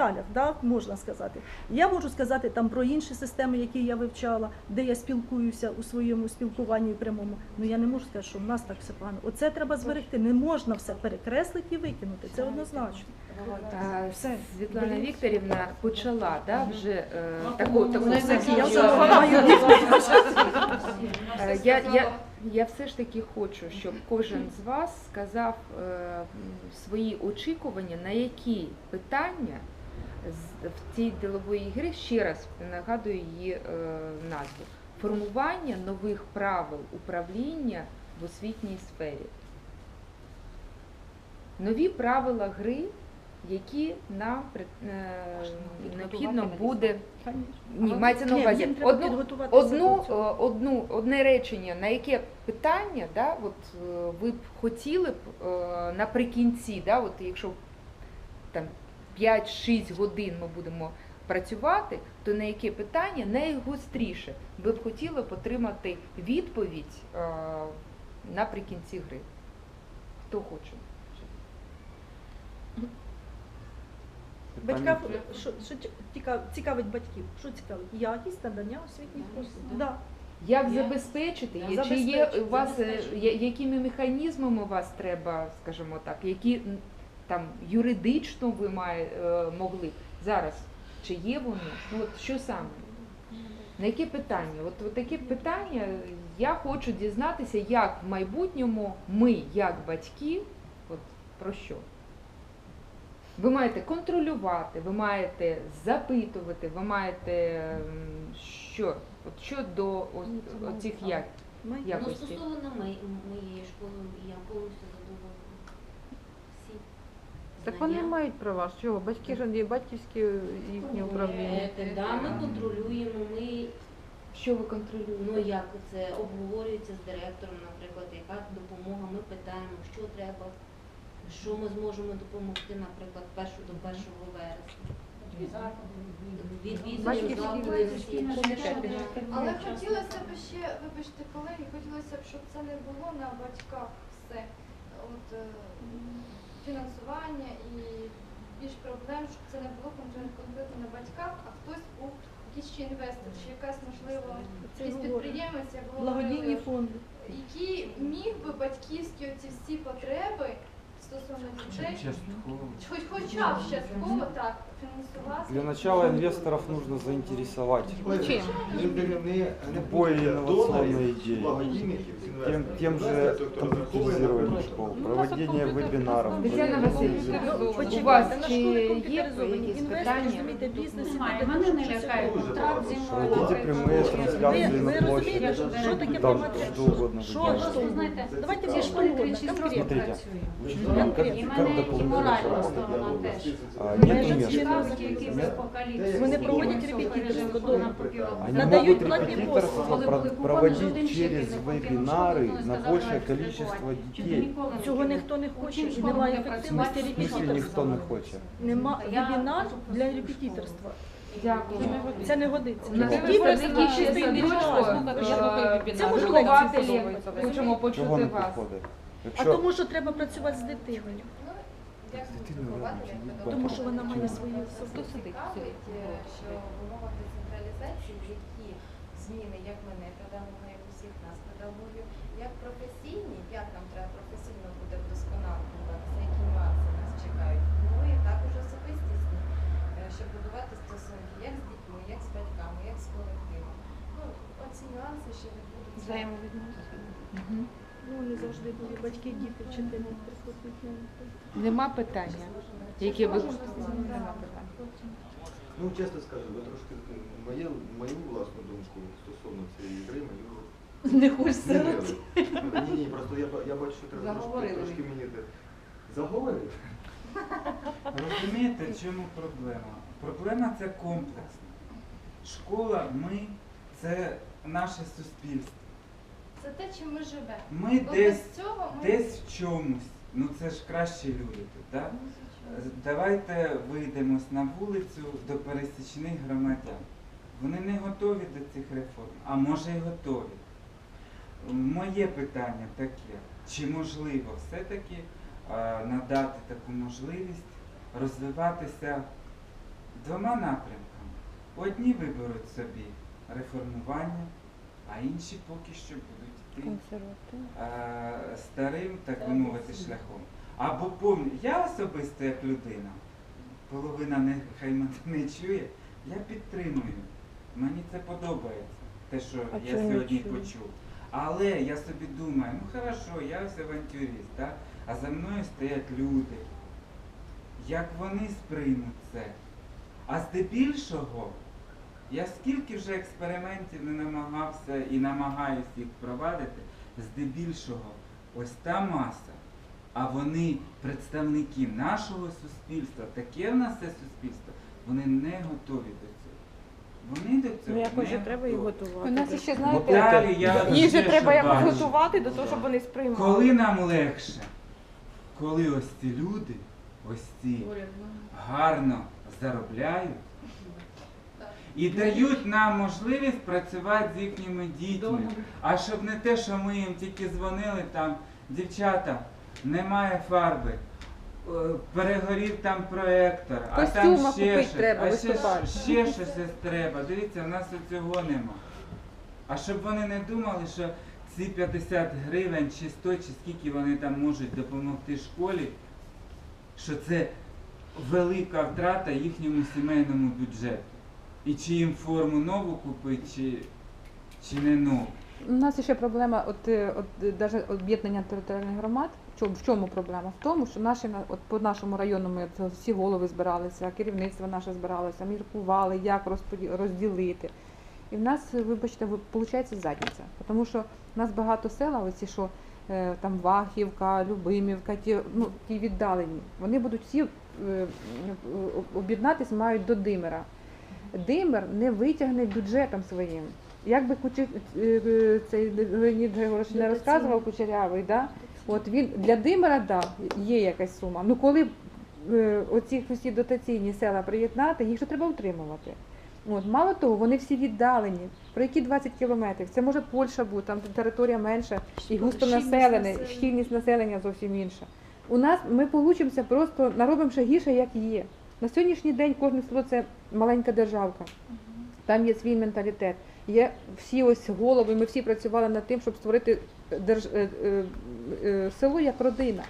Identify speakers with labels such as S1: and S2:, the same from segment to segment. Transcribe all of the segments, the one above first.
S1: деталях, да, можна сказати. Я можу сказати там про інші системи, які я вивчала, де я спілкуюся у своєму спілкуванні прямому. Ну я не можу сказати, що в нас так все погано. Оце треба зберегти. Не можна все перекреслити і викинути. Це однозначно.
S2: А, Все, Світлана Вікторівна почала да, вже е, таку, таку
S1: Я
S2: закінчую.
S1: забуваю.
S2: Е, Я, я, я все ж таки хочу, щоб кожен з вас сказав е, свої очікування, на які питання в цій ділової гри, ще раз нагадую її е, назву, формування нових правил управління в освітній сфері. Нові правила гри, які нам е, необхідно буде. Ні, мається на увазі одну, одну, одну, одне речення, на яке питання, да, от, е, ви б хотіли б наприкінці, да, от, якщо там 5-6 годин ми будемо працювати, то на яке питання найгостріше ви б хотіли б отримати відповідь е, наприкінці гри? Хто хоче?
S1: Батькам що, що цікавить батьків? Що цікавить? Якість надання освітніх послуг. Да.
S2: Як
S3: Я-
S2: забезпечити?
S1: Я
S2: Чи є у вас е, я- якими механізмами у вас треба, скажімо так, які там юридично ви має, е, могли б зараз? Чи є вони? Ну от що саме? На які питання? От, от такі питання я хочу дізнатися, як в майбутньому ми, як батьки, от про що? Ви маєте контролювати, ви маєте запитувати, ви маєте що? От що до оцих як?
S3: Ну, стосовно моєї школи, я повністю задоволена.
S4: Так вони мають права. Чого? Батьки ж є батьківські їхні управління.
S3: Е, Да, ми контролюємо, ми
S2: Що ви контролюєте?
S3: ну як це обговорюється з директором, наприклад, яка допомога, ми питаємо, що треба, що ми зможемо допомогти, наприклад, першу до 1 вересня. Відвідуємо
S4: Батьківські
S3: заклади всі.
S5: Але хотілося б ще, вибачте, колеги, хотілося б, щоб це не було на батьках все. От е, фінансування і більш проблем, щоб це не було конкретно на батьках, а хтось був якийсь ще інвестор, чи якась можливо якийсь підприємець, як
S1: Благодійні
S5: говорили,
S1: фонди.
S5: який міг би батьківські оці всі потреби стосовно дітей, хоч хоча б частково так.
S6: Для начала инвесторов нужно заинтересовать
S4: Ну, чим?
S6: любой инновационной идеей. Тем, тем же компьютеризированием школ, проведение вебинаров.
S2: Тетяна Васильівна,
S1: Ну,
S2: у
S1: почекайте,
S2: вас
S1: на
S2: чи
S1: школи
S2: є
S1: комп'ютеризовані.
S2: якісь
S1: Інвестор,
S2: питання?
S1: розумієте, бізнес і
S7: Немає,
S1: таке,
S7: мене
S1: що
S7: не
S1: це
S7: лякає
S1: таке?
S7: контракт зі мною.
S6: Проводите прямые трансляции
S1: Ви,
S6: на
S1: ви розумієте, що,
S6: площади.
S1: що таке
S6: Там
S1: приймати?
S6: что угодно
S1: Що,
S6: вы
S1: що?
S6: делаете.
S7: Ви знаєте,
S1: Давайте
S7: в
S1: всі
S7: цій
S1: що
S7: школі
S1: угодно,
S7: 36
S1: конкретно.
S7: років
S6: Смотрите.
S7: працюю.
S6: Учителям как,
S7: І
S6: как
S7: мене і
S6: дополнительный
S7: моральна
S6: заработок?
S7: сторона теж.
S6: А,
S1: Ми
S6: Нету
S1: ж
S6: мест.
S1: Вони проводять.
S6: Они
S1: Надають платні
S7: послуги.
S6: про-
S7: Коли були
S6: проводить
S7: куповані
S6: через
S7: школи,
S6: на детей.
S7: ніколи не
S1: Цього ніхто не хоче і немає ефективності
S6: смысле никто не хочет?
S1: Нема вебінар для репетиторства.
S2: Дякую.
S1: Це не годиться. Репетиторство Це може
S2: вихователі. Хочемо почути вас.
S1: А тому, що треба працювати з дитиною. Тому що вона має свої
S5: е, що в умовах децентралізації, які зміни, як мене, педагога, як усіх нас, педагогів, як професійні, як нам треба професійно буде вдосконалюватися, які нюанси нас чекають. Ну і також особистісні, е, щоб будувати стосунки як з дітьми, як з батьками, як з колективом. Ну, оці нюанси ще відбудуться.
S2: Мгм.
S1: Ну, не завжди були батьки, діти, вчителі.
S2: Нема питання. Які ви нема питань.
S8: Ну, чесно скажу, ви трошки моє, мою власну думку стосовно цієї гри, мою
S7: Не
S8: змінили. Ні, ні, просто я, я бачу, що треба трошки,
S7: Заговорили.
S8: трошки мені те- заговорив.
S9: Розумієте, в чому проблема? Проблема це комплексна. Школа, ми це наше суспільство.
S5: Це те, чим ми живемо.
S9: Ми
S5: Бо
S9: десь,
S5: без цього ми
S9: десь в чомусь. Ну це ж кращі люди тут, так? Давайте вийдемо на вулицю до пересічних громадян. Вони не готові до цих реформ, а може й готові. Моє питання таке, чи можливо все-таки е, надати таку можливість розвиватися двома напрямками. Одні виберуть собі реформування, а інші поки що будуть е, старим, так би мовити, шляхом. Або повні. Я особисто як людина, половина не, хай мене не чує, я підтримую. Мені це подобається, те, що
S4: А
S9: я сьогодні почув. Але я собі думаю, ну хорошо, я ось авантюрист, так? а за мною стоять люди. Як вони сприймуть це? А здебільшого, я скільки вже експериментів не намагався і намагаюся їх провадити, здебільшого, ось та маса, а вони представники нашого суспільства, таке в нас це суспільство, вони не готові до цього. Вони до цього
S4: Ну якось же
S9: не
S4: треба їх
S9: готові.
S4: готувати. У нас ще,
S6: Ну,
S4: знаєте,
S9: Далі я
S4: їх же
S9: ще
S4: треба
S9: що
S4: якось
S9: бачу.
S4: готувати до того, щоб вони сприймали.
S9: Коли нам легше, коли ось ці люди, ось ці гарно заробляють і дають нам можливість працювати з їхніми дітьми. А щоб не те, що ми їм тільки дзвонили там, дівчата, немає фарби. е, Перегорів там проектор, а там
S4: Костюма
S9: ще щось,
S4: треба,
S9: а ще,
S4: виступати.
S9: ще щось треба. Дивіться, в нас цього нема. А щоб вони не думали, що ці 50 гривень чи 100, чи скільки вони там можуть допомогти школі, що це велика втрата їхньому сімейному бюджету. І чи їм форму нову купити, чи, чи не нову.
S4: У нас ще проблема, от, е, от даже об'єднання територіальних громад. В чому, проблема? В тому, що наші от по нашому району ми всі голови збиралися, керівництво наше збиралося, міркували, як розділити. І в нас, вибачте, виходить задниця. Тому що в нас багато села, оці що е, там Вахівка, Любимівка, ті, ну, ті віддалені, вони будуть всі е, е, мають до Димера. Димер не витягне бюджетом своїм. Як би Кучер... е, е, цей Леонід Григорович не розказував Кучерявий, да? от він для Димера да, є якась сума. Ну коли е, оці всі дотаційні села приєднати, їх же треба утримувати. От, мало того, вони всі віддалені. Про які 20 кілометрів? Це може Польща бути, там територія менша і густо населене, щільність населення зовсім інша. У нас ми получимося просто наробимо ще гірше, як є. На сьогоднішній день кожне село це маленька державка. Там є свій менталітет. Є всі ось голови, ми всі працювали над тим, щоб створити держ... е, е, е, село як родина.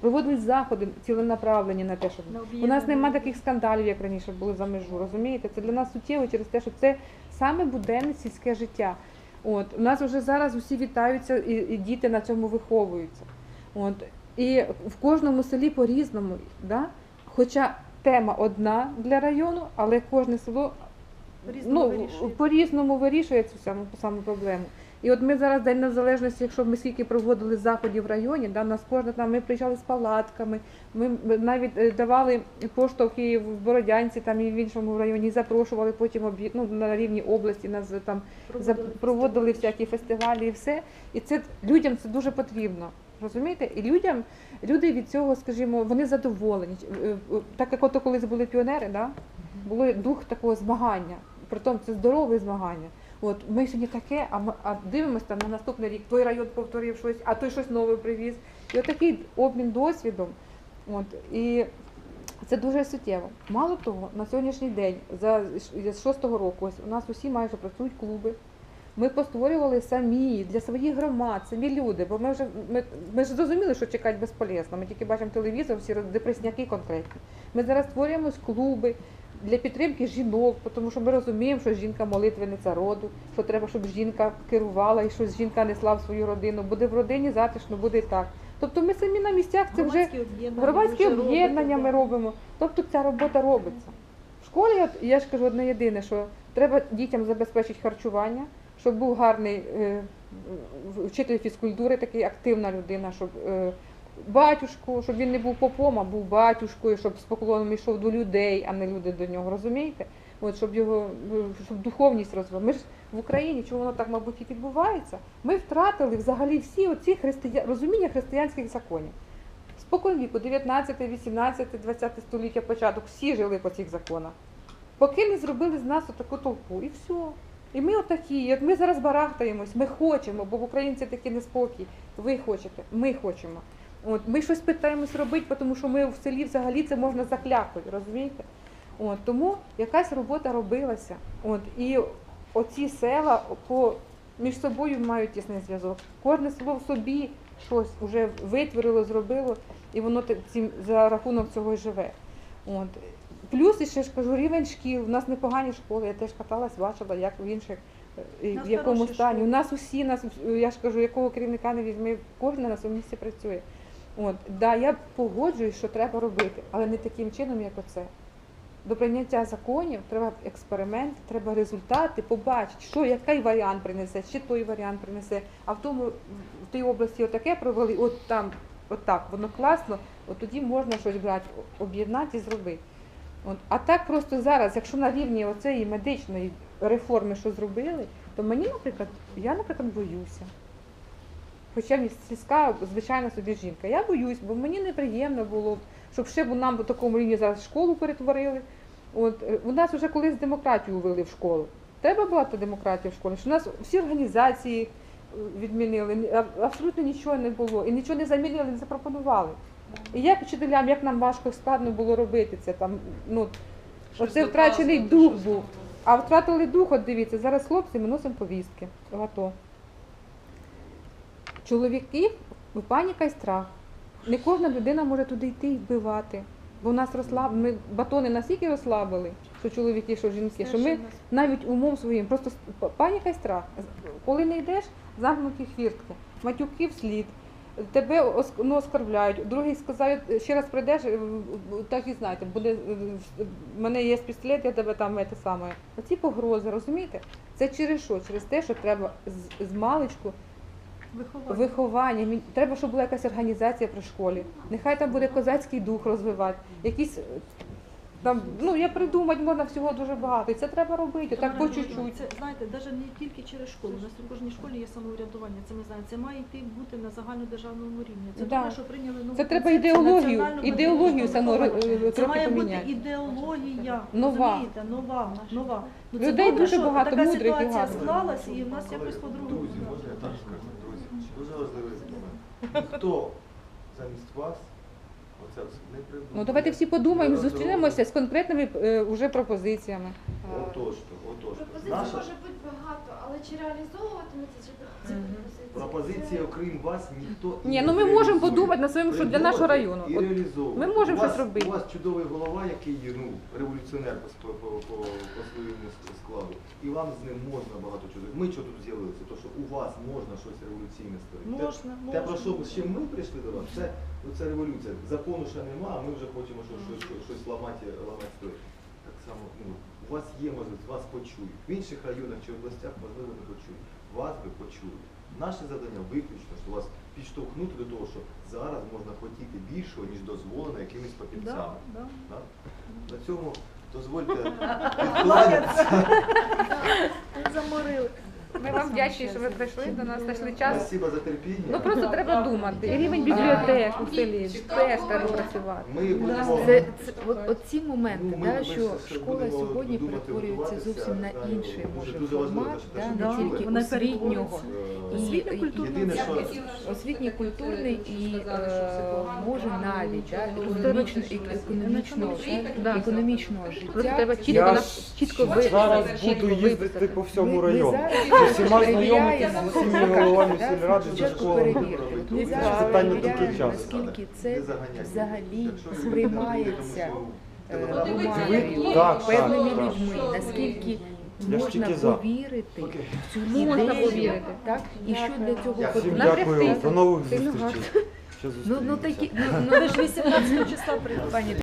S4: Проводились заходи ціленаправлені на те, щоб у нас немає таких скандалів, як раніше були за межу. Розумієте? Це для нас суттєво через те, що це саме буденне сільське життя. От у нас вже зараз усі вітаються, і, і діти на цьому виховуються. От і в кожному селі по-різному, да? хоча тема одна для району, але кожне село
S1: По-різному
S4: ну,
S1: вирішує.
S4: по-різному вирішує цю саму, саму проблему. І от ми зараз День Незалежності, якщо ми скільки проводили заходів в районі, да, нас кожна там ми приїжджали з палатками, ми навіть е, давали поштовхи в Бородянці там і в іншому районі, і запрошували потім об'є- ну, на рівні області, нас там за- проводили всякі фестивалі і все. І це людям це дуже потрібно. Розумієте? І людям, люди від цього, скажімо, вони задоволені. Е, е, Так як ото колись були піонери, да? було дух такого змагання. Притом це здорове змагання. От ми сьогодні таке, а ми а дивимося там на наступний рік, той район повторив щось, а той щось нове привіз. І отакий обмін досвідом. От, і це дуже суттєво. Мало того, на сьогоднішній день, за з шостого року, ось у нас усі майже працюють клуби. Ми постворювали самі для своїх громад, самі люди, бо ми вже ми, ми ж зрозуміли, що чекати безполезно. Ми тільки бачимо телевізор, всі депресняки конкретні. Ми зараз створюємо клуби для підтримки жінок, тому що ми розуміємо, що жінка молитвениця роду, що треба, щоб жінка керувала і що жінка несла в свою родину. Буде в родині затишно, буде і так. Тобто ми самі на місцях це вже
S1: Громадські об'єднання
S4: ми робимо. Тобто ця робота робиться. В школі, я ж кажу одне єдине, що треба дітям забезпечити харчування, щоб був гарний е, вчитель фізкультури, такий активна людина, щоб е, батюшку, щоб він не був попом, а був батюшкою, щоб з поклоном йшов до людей, а не люди до нього. Розумієте? От щоб його е, щоб духовність розвивала. Ми ж в Україні, чому воно так, мабуть, і відбувається? Ми втратили взагалі всі оці христия... розуміння християнських законів. Спокон віку, 19, 18, 20 століття початок, всі жили по цих законах. Поки не зробили з нас отаку толпу, і все. І ми отакі, от ми зараз барахтаємось, ми хочемо, бо в українці такий неспокій. Ви хочете, ми хочемо. От ми щось питаємось робити, тому що ми в селі взагалі це можна заклякою, розумієте? От, тому якась робота робилася. От, і оці села по, між собою мають тісний зв'язок. Кожне село в собі щось вже витворило, зробило, і воно цим, за рахунок цього й живе. От. Плюс, ще ж кажу, рівень шкіл. У нас непогані школи. Я теж каталась, бачила, як в інших, е, в якому стані.
S1: школи.
S4: У нас усі, нас, я ж кажу, якого керівника не візьми, кожен на своєму місці працює. От, да, я погоджуюсь, що треба робити, але не таким чином, як оце. До прийняття законів треба експеримент, треба результати, побачити, що який варіант принесе, чи той варіант принесе. А в тому в тій області отаке провели, от там, отак, воно класно, от тоді можна щось брати, об'єднати і зробити. От. А так просто зараз, якщо на рівні оцеї медичної реформи, що зробили, то мені, наприклад, я, наприклад, боюся. Хоча сільська, звичайно, собі жінка. Я боюсь, бо мені неприємно було, щоб ще б нам по такому рівні зараз школу перетворили. От е, у нас вже колись демократію ввели в школу. Треба була та демократія в школі, що у нас всі організації відмінили, абсолютно нічого не було, і нічого не замінили, не запропонували. І як вчителям, як нам важко складно було робити це там, ну оце втрачений дух був. А втратили дух, от дивіться, зараз хлопці ми носимо повістки в АТО. Чоловіків ну, паніка і страх. Не кожна людина може туди йти і вбивати. Бо у нас розслаб... ми батони настільки розслабили, що чоловіки, що жінки, що ми навіть умом своїм, просто паніка і страх. Коли не йдеш, замкнуті хвіртки, матюки вслід, тебе ну, оскорбляють, другий сказають, ще раз прийдеш, е, в- в- так і знаєте, буде, е, в мене є пістолет, я тебе там те саме. Оці погрози, розумієте? Це через що? Через те, що треба з, з маличку
S1: Виховання.
S4: виховання. Треба, щоб була якась організація при школі. Нехай там буде козацький дух розвивати. Якісь е, там, ну я придумати можна всього дуже багато. І це треба робити, так по чуть-чуть.
S1: Це знаєте, навіть не тільки через школу. У нас у кожній школі є самоврядування. Це ми знаємо. Це має йти бути на загальнодержавному рівні. Це
S4: Да.
S1: добре, що прийняли нову
S4: Це треба ідеологію, ідеологію
S1: виховання.
S4: е,
S1: Це має бути ідеологія.
S4: Нова.
S1: Розумієте? Нова, нова. Ну, це
S4: Людей
S1: добре,
S4: дуже
S1: що
S4: багато
S1: така
S4: мудрих і
S1: ситуація
S4: гарних.
S1: склалася, і в нас якось по-другому.
S8: Дуже важливий момент. Хто замість вас оце все не придумає?
S4: Ну давайте всі подумаємо,
S8: не
S4: зустрінемося з конкретними е, уже пропозиціями.
S8: Отож то, отож то.
S5: Пропозицій
S8: Наша
S5: може бути багато, чи реалізовуватиметься, чи ці пропозиції?
S8: пропозиція, окрім вас, ніхто
S4: Ні, ну ми можемо подумати над своїм, що для нашого району.
S8: І
S4: От
S8: реалізовувати.
S4: ми можемо
S8: У вас-
S4: щось робити.
S8: У вас чудовий голова, який є, ну, революціонер по, по, по, по, по своєму с- складу. І вам з ним можна багато чого. зробити. Ми що тут з'явилися? То, що у вас можна щось революційне створити. Те-
S1: Можна,
S8: Те, про що з чим ми прийшли до вас, це, ну, це революція. Закону ще нема, а ми вже хочемо щось, щось, щось, щось ламати, ламати створити. Так само, ну, у вас є можливість, вас почують. В інших районах чи областях, можливо, не почують. Вас би почують. Наше завдання виключно, що вас підштовхнути до того, що зараз можна хотіти більшого, ніж дозволено якимись
S1: Да,
S8: папірцями.
S1: да.
S8: Да? На цьому дозвольте.
S1: Заморили.
S4: Ми вам вдячні, що ви прийшли до нас, знайшли час.
S8: Спасибо за терпіння.
S4: Ну просто треба думати. І рівень бібліотек у селі теж треба працювати.
S8: Ми будемо
S2: Це, це от, от моменти,
S8: Ну, ми
S2: да,
S8: вибачте,
S2: що школа
S8: будемо
S2: сьогодні
S8: думати,
S2: перетворюється зовсім на
S8: знаю,
S2: інший
S8: дуже-
S2: може
S8: дуже важливо,
S2: формат,
S8: що
S2: да,
S8: що
S2: не тільки освітнього,
S8: Е,
S2: і
S8: Єдине, що
S2: освітньо культурний і е, може навіть да, економічно, економічного,
S4: Да.
S2: економічного
S4: Просто
S2: життя.
S4: треба чітко
S6: Я
S4: на- чітко ви
S6: зараз
S4: чітко
S6: буду їздити
S4: виписати.
S6: по всьому
S2: Ми- ми
S6: району.
S2: зараз
S6: З усіма знайомитися, з усіма
S2: так,
S6: головами сільради, зі школами.
S8: Це
S6: питання тільки часу.
S2: наскільки це взагалі сприймається е, громадою,
S6: Так,
S2: певними
S6: так,
S2: людьми, наскільки
S6: Я ж
S2: можна
S6: тільки за.
S2: повірити в цю
S4: Можна
S2: ідею,
S4: повірити.
S2: так? І що для цього.
S6: Всім
S2: потрібно?
S6: дякую, до нових зустрічей. Ще
S2: Ну, ну
S6: зустрінемося.
S2: такі, ну, ну,
S1: Ви ж 18 числа прийдете.